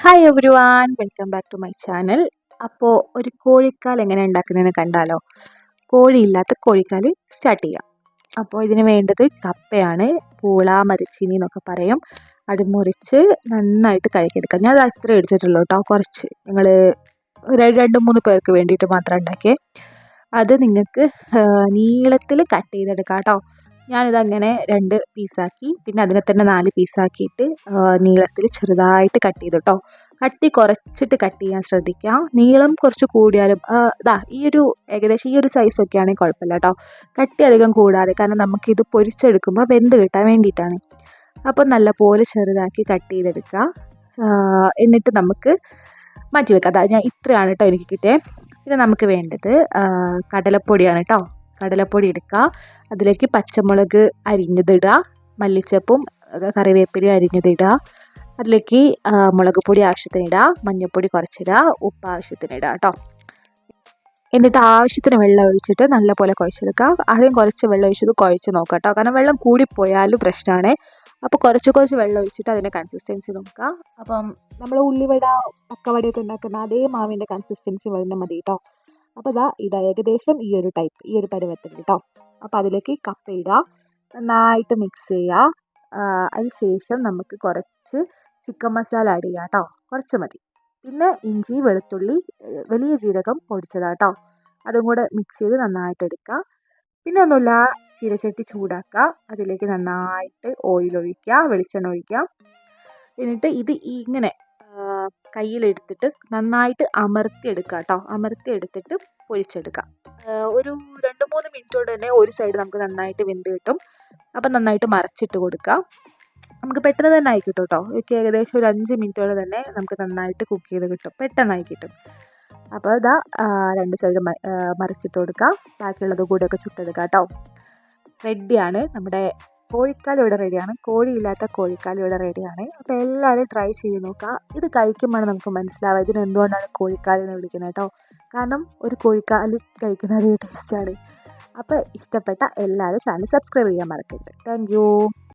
Hi everyone welcome back to my channel അപ്പോൾ ഒരു കോഴിക്കാൽ എങ്ങനെ ഉണ്ടാക്കുന്നതെന്ന് കണ്ടാലോ? കോഴിയില്ലാത്ത കോഴിക്കാൽ സ്റ്റാർട്ട് ചെയ്യാം. അപ്പോൾ ഇതിന് വേണ്ടത് കപ്പയാണ് പൂള മരച്ചീനി എന്നൊക്കെ പറയും. അത് മുറിച്ച് നന്നായിട്ട് കഴുകിയെടുക്കാം. ഞാൻ അത് അത്ര എടുത്തിട്ടുള്ളൂ കേട്ടോ കുറച്ച്. നിങ്ങൾ രണ്ട് മൂന്ന് പേർക്ക് വേണ്ടിയിട്ട് മാത്രം ഉണ്ടാക്കിയേ. അത് നിങ്ങൾക്ക് നീളത്തിൽ കട്ട് ചെയ്തെടുക്കാം കേട്ടോ. ഞാനിതങ്ങനെ രണ്ട് പീസാക്കി പിന്നെ അതിനെ തന്നെ നാല് പീസാക്കിയിട്ട് നീളത്തിൽ ചെറുതായിട്ട് കട്ട് ചെയ്തു കേട്ടോ കട്ടി കുറച്ചിട്ട് കട്ട് ചെയ്യാൻ ശ്രദ്ധിക്കുക. നീളം കുറച്ച് കൂടിയാലും ഇതാ ഈ ഒരു ഏകദേശം ഈ ഒരു സൈസൊക്കെ ആണെങ്കിൽ കുഴപ്പമില്ല കേട്ടോ കട്ടി അധികം കൂടാതെ കാരണം നമുക്കിത് പൊരിച്ചെടുക്കുമ്പോൾ വെന്ത് കിട്ടാൻ വേണ്ടിയിട്ടാണ്. അപ്പോൾ നല്ലപോലെ ചെറുതാക്കി കട്ട് ചെയ്തെടുക്കുക. എന്നിട്ട് നമുക്ക് മാറ്റി വെക്കാം അതാ ഞാൻ ഇത്രയാണ് കേട്ടോ എനിക്ക് കിട്ടിയത് പിന്നെ നമുക്ക് വേണ്ടത് കടലപ്പൊടിയാണ് കേട്ടോ കടലപ്പൊടി എടുക്കുക. അതിലേക്ക് പച്ചമുളക് അരിഞ്ഞതിടുക. മല്ലിച്ചപ്പും കറിവേപ്പിലയും അരിഞ്ഞതിടുക. അതിലേക്ക് മുളക് പൊടി ആവശ്യത്തിന് ഇടുക മഞ്ഞൾപ്പൊടി കുറച്ചിടുക. ഉപ്പ് ആവശ്യത്തിന് ഇടുക കേട്ടോ. എന്നിട്ട് ആവശ്യത്തിന് വെള്ളം ഒഴിച്ചിട്ട് നല്ലപോലെ കുഴച്ചെടുക്കുക. ആദ്യം കുറച്ച് വെള്ളം ഒഴിച്ചത് കുഴച്ച് നോക്കുക കേട്ടോ. കാരണം വെള്ളം കൂടിപ്പോയാലും പ്രശ്നമാണ്. അപ്പോൾ കുറച്ച് കുറച്ച് വെള്ളം ഒഴിച്ചിട്ട് അതിന്റെ കൺസിസ്റ്റൻസി നോക്കുക. അപ്പം നമ്മൾ ഉള്ളിവട പക്കവടയൊക്കെ ഉണ്ടാക്കുന്ന അതേ മാവിന്റെ കൺസിസ്റ്റൻസി വരുന്ന മതി കേട്ടോ. അപ്പോൾ ഇതാ ഇതാ ഏകദേശം ഈ ഒരു ടൈപ്പ് ഈ ഒരു പരുവത്തിൽ കേട്ടോ അപ്പോൾ അതിലേക്ക് കപ്പ ഇടുക. നന്നായിട്ട് മിക്സ് ചെയ്യുക. അതിന് ശേഷം നമുക്ക് കുറച്ച് ചിക്കൻ മസാല ആഡ് ചെയ്യാം കേട്ടോ കുറച്ച് മതി. പിന്നെ ഇഞ്ചി വെളുത്തുള്ളി വലിയ ജീരകം പൊടിച്ചതാണ് കേട്ടോ അതും കൂടെ മിക്സ് ചെയ്ത് നന്നായിട്ട് എടുക്കുക. പിന്നെ ഒന്നുമില്ല ചീരച്ചട്ടി ചൂടാക്കുക. അതിലേക്ക് നന്നായിട്ട് ഓയിൽ ഒഴിക്കുക വെളിച്ചെണ്ണ ഒഴിക്കുക. എന്നിട്ട് ഇത് ഇങ്ങനെ കയ്യിലെടുത്തിട്ട് നന്നായിട്ട് അമർത്തി എടുക്കുക കേട്ടോ അമർത്തി എടുത്തിട്ട് പൊരിച്ചെടുക്കാം ഒരു രണ്ട് മൂന്ന് മിനിറ്റോട് തന്നെ ഒരു സൈഡ് നമുക്ക് നന്നായിട്ട് വെന്ത് കിട്ടും. അപ്പം നന്നായിട്ട് മറച്ചിട്ട് കൊടുക്കുക. നമുക്ക് പെട്ടെന്ന് തന്നെ ആയി കിട്ടും കേട്ടോ എനിക്ക് ഏകദേശം ഒരു അഞ്ച് മിനിറ്റോടെ തന്നെ നമുക്ക് നന്നായിട്ട് കുക്ക് ചെയ്ത് കിട്ടും. പെട്ടെന്നായി കിട്ടും. അപ്പോൾ ഇതാ രണ്ട് സൈഡ് മറിച്ചിട്ട് കൊടുക്കുക. ബാക്കിയുള്ളത് കൂടെയൊക്കെ ചുട്ടെടുക്കുക കേട്ടോ. റെഡിയാണ് നമ്മുടെ കോഴിക്കാൽ ഇവിടെ റെഡിയാണ് കോഴിയില്ലാത്ത കോഴിക്കാൽ ഇവിടെ റെഡിയാണ് അപ്പോൾ എല്ലാവരും ട്രൈ ചെയ്ത് നോക്കുക. ഇത് കഴിക്കുമ്പോഴാണ് നമുക്ക് മനസ്സിലാവുക ഇതിന് എന്തുകൊണ്ടാണ് കോഴിക്കാൽ എന്ന് വിളിക്കുന്നത് കേട്ടോ കാരണം ഒരു കോഴിക്കാൽ കഴിക്കുന്ന ടേസ്റ്റാണ് അപ്പോൾ ഇഷ്ടപ്പെട്ട എല്ലാവരും ചാനൽ സബ്സ്ക്രൈബ് ചെയ്യാൻ മറക്കരുത്. താങ്ക്